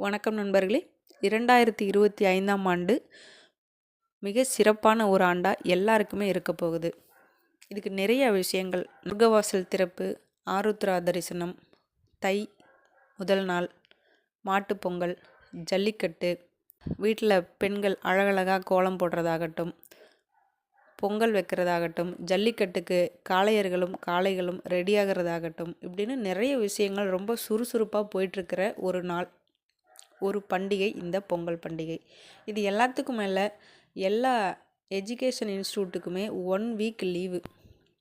வணக்கம் நண்பர்களே. இரண்டாயிரத்தி இருபத்தி ஐந்தாம் ஆண்டு மிக சிறப்பான ஒரு ஆண்டாக எல்லாருக்குமே இருக்க போகுது. இதுக்கு நிறைய விஷயங்கள். முருகவாசல் திறப்பு ஆருத்ரா தரிசனம் தை முதல் நாள் மாட்டுப்பொங்கல் ஜல்லிக்கட்டு வீட்டில் பெண்கள் அழகழகாக கோலம் போடுறதாகட்டும் பொங்கல் வைக்கிறதாகட்டும் ஜல்லிக்கட்டுக்கு காளையர்களும் காளைகளும் ரெடியாகிறதாகட்டும் இப்படின்னு நிறைய விஷயங்கள் ரொம்ப சுறுசுறுப்பாக போயிட்டுருக்கிற ஒரு நாள். ஒரு பண்டிகை இந்த பொங்கல் பண்டிகை. இது எல்லாத்துக்கும் மேலே எல்லா எஜுகேஷன் இன்ஸ்டியூட்டுக்குமே ஒன் வீக் லீவு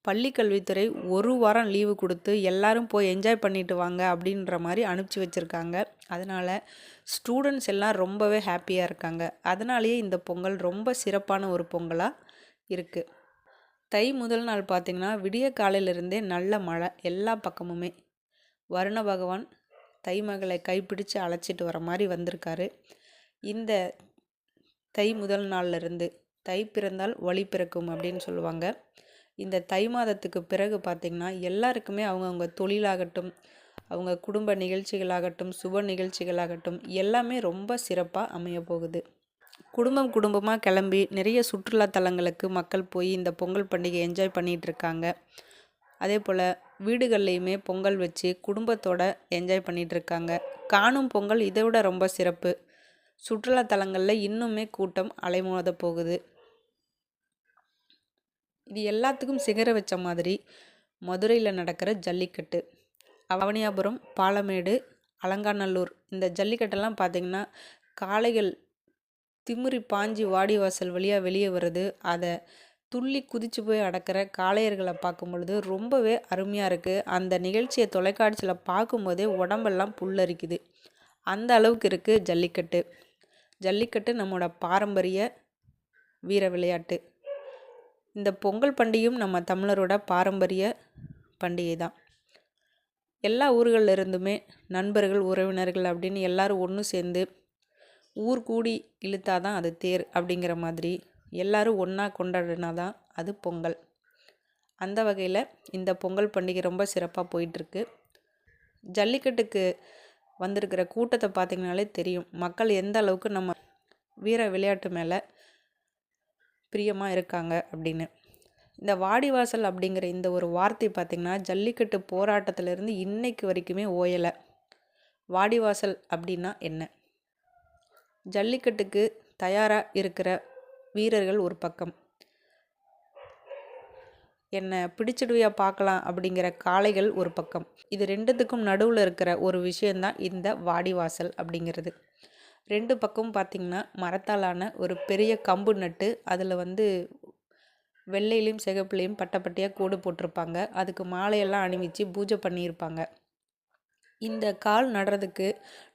பள்ளி கல்வித்துறை ஒரு வாரம் லீவு கொடுத்து எல்லாரும் போய் என்ஜாய் பண்ணிட்டு வாங்க அப்படின்ற மாதிரி அனுப்பிச்சி வச்சுருக்காங்க. அதனால் ஸ்டூடெண்ட்ஸ் எல்லாம் ரொம்பவே ஹாப்பியாக இருக்காங்க. அதனாலேயே இந்த பொங்கல் ரொம்ப சிறப்பான ஒரு பொங்கலாக இருக்குது தை முதல் நாள் பார்த்திங்கன்னா விடிய காலையிலிருந்தே நல்ல மழை எல்லா பக்கமுமே. வருண பகவான் தை மகளை கைப்பிடிச்சு அழைச்சிட்டு வர மாதிரி வந்திருக்காரு. இந்த தை முதல் நாள்லேருந்து தை பிறந்தால் வழி பிறக்கும் அப்படின்னு சொல்லுவாங்க. இந்த தை மாதத்துக்கு பிறகு பார்த்திங்கன்னா எல்லாருக்குமே அவங்கவுங்க தொழிலாகட்டும் அவங்க குடும்ப நிகழ்ச்சிகளாகட்டும் சுப நிகழ்ச்சிகளாகட்டும் எல்லாமே ரொம்ப சிறப்பாக அமைய போகுது. குடும்பம் குடும்பமாக கிளம்பி நிறைய சுற்றுலா தலங்களுக்கு மக்கள் போய் இந்த பொங்கல் பண்டிகை என்ஜாய் பண்ணிகிட்டு இருக்காங்க. அதே போல் வீடுகள்லையுமே பொங்கல் வச்சு குடும்பத்தோடு என்ஜாய் பண்ணிகிட்ருக்காங்க காணும் பொங்கல் இதை விட ரொம்ப சிறப்பு. சுற்றுலா தலங்களில் இன்னுமே கூட்டம் அலைமோத போகுது. இது எல்லாத்துக்கும் சிகர வச்ச மாதிரி மதுரையில் நடக்கிற ஜல்லிக்கட்டு. அவனியாபுரம் பாலமேடு அலங்காநல்லூர் இந்த ஜல்லிக்கட்டெல்லாம் பார்த்திங்கன்னா காளைகள் திமிரி பாஞ்சி வாடிவாசல் வழியாக வெளியே வருது. அதை துள்ளி குதித்து போய் அடக்கிற காளையர்களை பார்க்கும் பொழுது ரொம்பவே அருமையாக இருக்குது அந்த நிகழ்ச்சியை தொலைக்காட்சியில் பார்க்கும்போதே உடம்பெல்லாம் புல்லரிக்குது. அந்த அளவுக்கு இருக்குது ஜல்லிக்கட்டு. ஜல்லிக்கட்டு நம்மளோட பாரம்பரிய வீர விளையாட்டு. இந்த பொங்கல் பண்டிகையும் நம்ம தமிழரோட பாரம்பரிய பண்டிகை தான் எல்லா ஊர்களில் இருந்துமே நண்பர்கள் உறவினர்கள் அப்படின்னு எல்லோரும் ஒன்று சேர்ந்து ஊர் கூடி இழுத்தாதான் அது தேர் அப்படிங்கிற மாதிரி எல்லோரும் ஒன்றா கொண்டாடினா தான் அது பொங்கல். அந்த வகையில் இந்த பொங்கல் பண்டிகை ரொம்ப சிறப்பாக போயிட்டுருக்கு. ஜல்லிக்கட்டுக்கு வந்திருக்கிற கூட்டத்தை பார்த்திங்கனாலே தெரியும். மக்கள் எந்த அளவுக்கு நம்ம வீர விளையாட்டு மேலே பிரியமாக இருக்காங்க அப்படின்னு. இந்த வாடிவாசல் அப்படிங்கிற இந்த ஒரு வார்த்தை பார்த்திங்கன்னா ஜல்லிக்கட்டு போராட்டத்திலேருந்து இன்னைக்கு வரைக்குமே ஓயலை. வாடிவாசல் அப்படின்னா என்ன? ஜல்லிக்கட்டுக்கு தயாராக இருக்கிற வீரர்கள் ஒரு பக்கம். என்னை பிடிச்சிடுவியா பார்க்கலாம் அப்படிங்கிற காளைகள் ஒரு பக்கம். இது ரெண்டுத்துக்கும் நடுவில் இருக்கிற ஒரு விஷயந்தான் இந்த வாடிவாசல் அப்படிங்கிறது. ரெண்டு பக்கம் பார்த்திங்கன்னா மரத்தாலான ஒரு பெரிய கம்பு நட்டு அதில் வந்து வெள்ளையிலையும் சிகப்புலையும் பட்டப்பட்டையாக கூடு போட்டிருப்பாங்க. அதுக்கு மாலையெல்லாம் அணிவிச்சு பூஜை பண்ணியிருப்பாங்க. இந்த கால் நடுறதுக்கு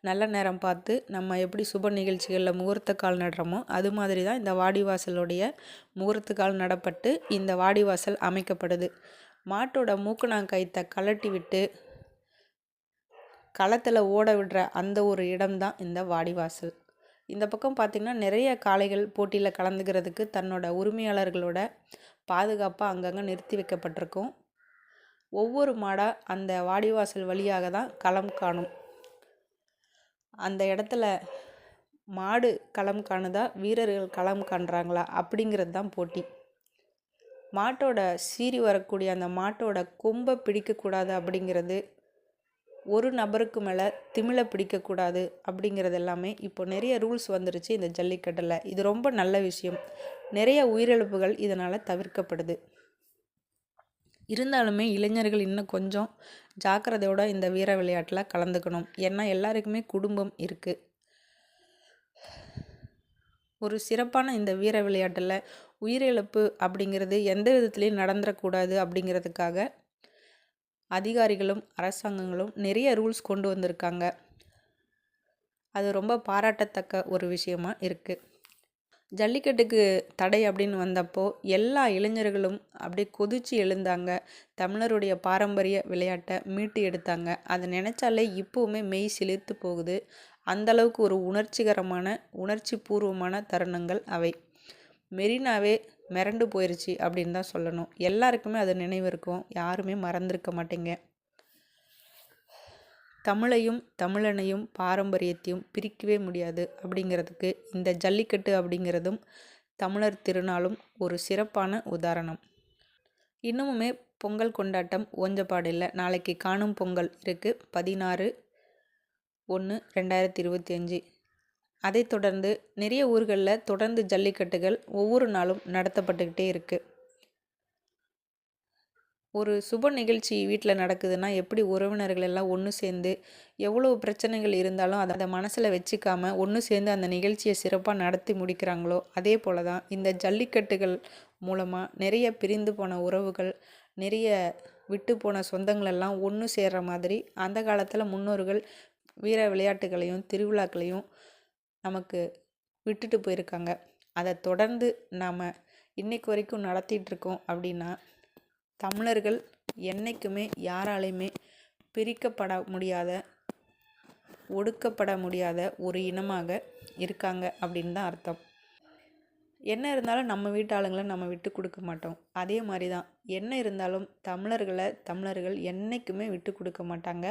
நல்ல நேரம் பார்த்து நம்ம எப்படி சுப நிகழ்ச்சிகளில் முகூர்த்த கால் நடுறோமோ அது மாதிரி தான் இந்த வாடிவாசலுடைய முகூர்த்த கால் நடப்பட்டு இந்த வாடிவாசல் அமைக்கப்படுது. மாட்டோட மூக்குனாங்கயத்தை கலட்டி விட்டு களத்தில் ஓட விடுற அந்த ஒரு இடம்தான் இந்த வாடிவாசல். இந்த பக்கம் பார்த்திங்கன்னா நிறைய காளைகள் போட்டியில் கலந்துக்கிறதுக்கு தன்னோட உரிமையாளர்களோட பாதுகாப்பாக அங்கங்கே நிறுத்தி வைக்கப்பட்டிருக்கும். ஒவ்வொரு மாடாக அந்த வாடிவாசல் வழியாக தான் களம் காணும். அந்த இடத்துல மாடு களம் காணுதா வீரர்கள் களம் காண்றாங்களா அப்படிங்கிறது தான் போட்டி. மாட்டோட சீறி வரக்கூடிய அந்த மாட்டோட கொம்பை பிடிக்கக்கூடாது அப்படிங்கிறது ஒரு நபருக்கு மேலே திமிழை பிடிக்கக்கூடாது அப்படிங்கிறது எல்லாமே இப்போ நிறைய ரூல்ஸ் வந்துருச்சு இந்த ஜல்லிக்கட்டில். இது ரொம்ப நல்ல விஷயம். நிறைய உயிரிழப்புகள் இதனால் தவிர்க்கப்படுது. இருந்தாலுமே இளைஞர்கள் இன்னும் கொஞ்சம் ஜாக்கிரதையோட இந்த வீர விளையாட்டில் கலந்துக்கணும். ஏன்னா எல்லாருக்குமே குடும்பம் இருக்குது ஒரு சிறப்பான இந்த வீர விளையாட்டில் உயிரிழப்பு அப்படிங்கிறது எந்த விதத்துலேயும் நடந்துடக்கூடாது அப்படிங்கிறதுக்காக அதிகாரிகளும் அரசாங்கங்களும் நிறைய ரூல்ஸ் கொண்டு வந்திருக்காங்க. அது ரொம்ப பாராட்டத்தக்க ஒரு விஷயமா இருக்குது ஜல்லிக்கட்டுக்கு தடை அப்படின்னு வந்தப்போ எல்லா இளைஞர்களும் அப்படியே கொதிச்சு எழுந்தாங்க. தமிழருடைய பாரம்பரிய விளையாட்டை மீட்டு எடுத்தாங்க. அதை நினச்சாலே இப்போவுமே மெய் சிலிர்த்து போகுது. அந்தளவுக்கு ஒரு உணர்ச்சிகரமான உணர்ச்சி பூர்வமான தருணங்கள் அவை. மெரினாவே மிரண்டு போயிடுச்சு அப்படின்னு தான் சொல்லணும். எல்லாருக்குமே அது நினைவு இருக்கும். யாருமே மறந்துருக்க மாட்டேங்க. தமிழையும் தமிழனையும் பாரம்பரியத்தையும் பிரிக்கவே முடியாது அப்படிங்கிறதுக்கு இந்த ஜல்லிக்கட்டு அப்படிங்கிறதும் தமிழர் திருநாளும் ஒரு சிறப்பான உதாரணம். இன்னமுமே பொங்கல் கொண்டாட்டம் ஓஞ்சப்பாடில்லை நாளைக்கு காணும் பொங்கல் இருக்குது பதினாறு ஒன்று ரெண்டாயிரத்தி இருபத்தி அஞ்சு. அதைத் தொடர்ந்து நிறைய ஊர்களில் தொடர்ந்து ஜல்லிக்கட்டுகள் ஒவ்வொரு நாளும் நடத்தப்பட்டுக்கிட்டே இருக்குது ஒரு சுப நிகழ்ச்சி வீட்டில் நடக்குதுன்னா எப்படி உறவினர்கள் எல்லாம் ஒன்று சேர்ந்து எவ்வளோ பிரச்சனைகள் இருந்தாலும் அதை அதை மனசில் வச்சுக்காம ஒன்று சேர்ந்து அந்த நிகழ்ச்சியை சிறப்பாக நடத்தி முடிக்கிறாங்களோ அதே போல் தான் இந்த ஜல்லிக்கட்டுகள் மூலமாக நிறைய பிரிந்து போன உறவுகள் நிறைய விட்டு போன சொந்தங்களெல்லாம் ஒன்று சேர்கிற மாதிரி அந்த காலத்தில் முன்னோர்கள் வீர விளையாட்டுகளையும் திருவிழாக்களையும் நமக்கு விட்டுட்டு போயிருக்காங்க. அதை தொடர்ந்து நாம் இன்றைக்கு வரைக்கும் நடத்திட்டுருக்கோம் அப்படின்னா தமிழர்கள் என்றைக்குமே யாராலையுமே பிரிக்கப்பட முடியாத ஒடுக்கப்பட முடியாத ஒரு இனமாக இருக்காங்க அப்படின்னு தான் அர்த்தம். என்ன இருந்தாலும் நம்ம வீட்டு ஆளுங்களை நம்ம விட்டு கொடுக்க மாட்டோம். அதே மாதிரி தான். என்ன இருந்தாலும் தமிழர்களை தமிழர்கள் என்றைக்குமே விட்டு கொடுக்க மாட்டாங்க.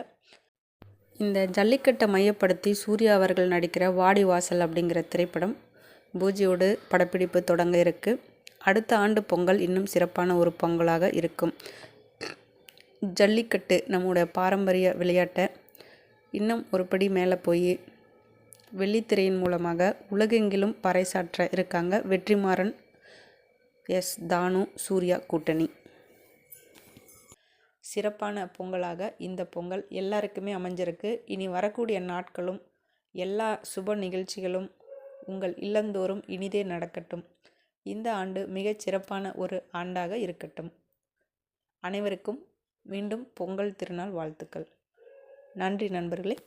இந்த ஜல்லிக்கட்டை மையப்படுத்தி சூர்யா அவர்கள் நடிக்கிற வாடி வாசல் அப்படிங்கிற திரைப்படம் பூஜியோடு படப்பிடிப்பு தொடங்க இருக்குது அடுத்த ஆண்டு பொங்கல் இன்னும் சிறப்பான ஒரு பொங்கலாக இருக்கும். ஜல்லிக்கட்டு நம்முடைய பாரம்பரிய விளையாட்டை இன்னும் ஒரு படி மேலே போய் வெள்ளித்திரையின் மூலமாக உலகெங்கிலும் பறைசாற்ற இருக்காங்க வெற்றிமாறன் எஸ். தானு சூர்யா கூட்டணி. சிறப்பான பொங்கலாக இந்த பொங்கல் எல்லாருக்குமே அமைஞ்சிருக்கு. இனி வரக்கூடிய நாட்களும் எல்லா சுப நிகழ்ச்சிகளும் உங்கள் இல்லந்தோறும் இனிதே நடக்கட்டும். இந்த ஆண்டு மிகச் சிறப்பான ஒரு ஆண்டாக இருக்கட்டும். அனைவருக்கும் மீண்டும் பொங்கல் திருநாள் வாழ்த்துக்கள். நன்றி நண்பர்களே.